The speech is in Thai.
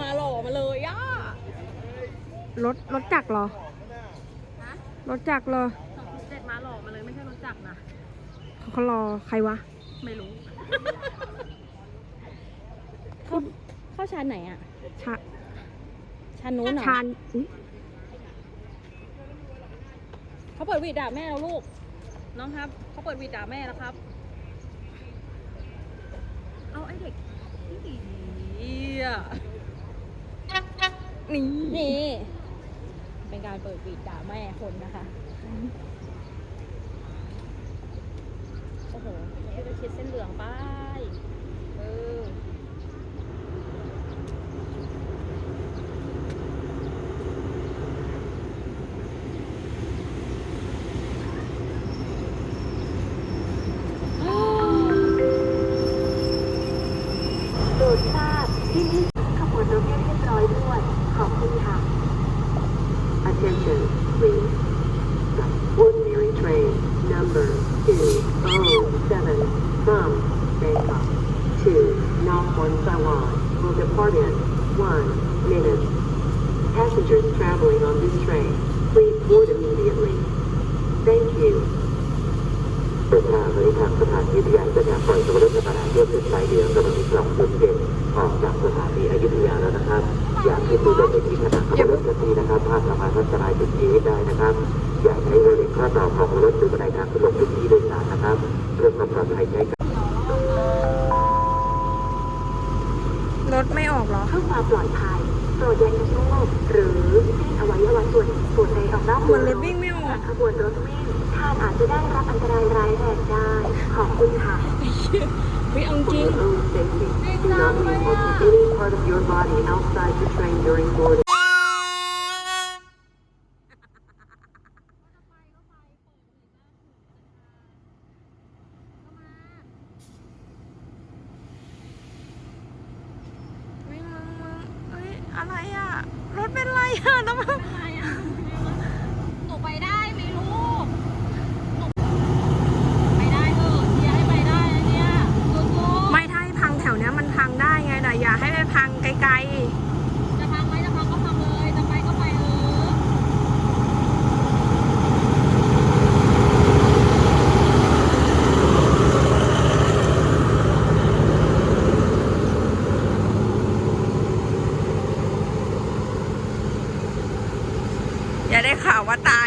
มาหล่อมาเลยย่ารถรถจักรเหรอ ฮะรถจักรเหรอสองเจ็ดมาหล่อมาเลยไม่ใช่รถจักรนะ เขาเขารอใครวะ ไม่รู้ เข้าเข้าชานไหนอะ ชาชานนู้นเหรอชานอุ๊ยเขาเปิดวีดด่าแม่แล้วลูก น้องครับ เขาเปิดวีดด่าแม่แล้วครับ เอาไอ้เด็กนี่อะ นี่นี่ เป็นการเปิดวีดด่าแม่คนนะคะโอ้โหพี่ก็คิดเส้นเหลืองไปเออโดทราบที่นี่ ขอบคุณค่ะ Attention, please. Ordinary train number 207 from Bangkok to Nakhon Sawan will depart in one minute. Passengers traveling on this train, please board immediately. Thank you. เดินทางในทางสถานีวิทยาจะปล่อยตัวรถสถานีเพื่อสายเดียวกำลังมีกล่อง พาสามารถทัศนายจุดนี้ให้ได้นะครับ อยากให้บริเวณข้อต่อของรถหรือบันไดทางขึ้นลงจุดนี้โดยสารนะครับ เพื่อความปลอดภัยใช้กับรถไม่ออกเหรอ เพื่อความปลอดภัยโปรดอย่าชะโงกหรือซีกอวัยวะส่วนส่วนใดออกนอกเหมือนรถวิ่งไม่ออกขบวนรถวิ่งท่านอาจจะได้รับอันตรายร้ายแรงได้ ขอบคุณค่ะเฮ้ยเอาจ For ริง your own safety, do not leave almost any part of your body outside the train during boarding. ไม่มึงมึงเอะไรอะ รถเป็นไรอะน้ำมัน อะไรอะหนูไปได้ไหมลูกหนูไปได้เถอะเชียร์ให้ไปได้นะเนี่ยสู้ๆ ไม่ถ้าให้พังแถวเนี้ยมันพังได้ไงแต่อย่าให้ไปพังไกล จะพังไหมจะพังก็พังเลย จะไปก็ไปเออ ๆ อย่าได้ข่า ว่าตา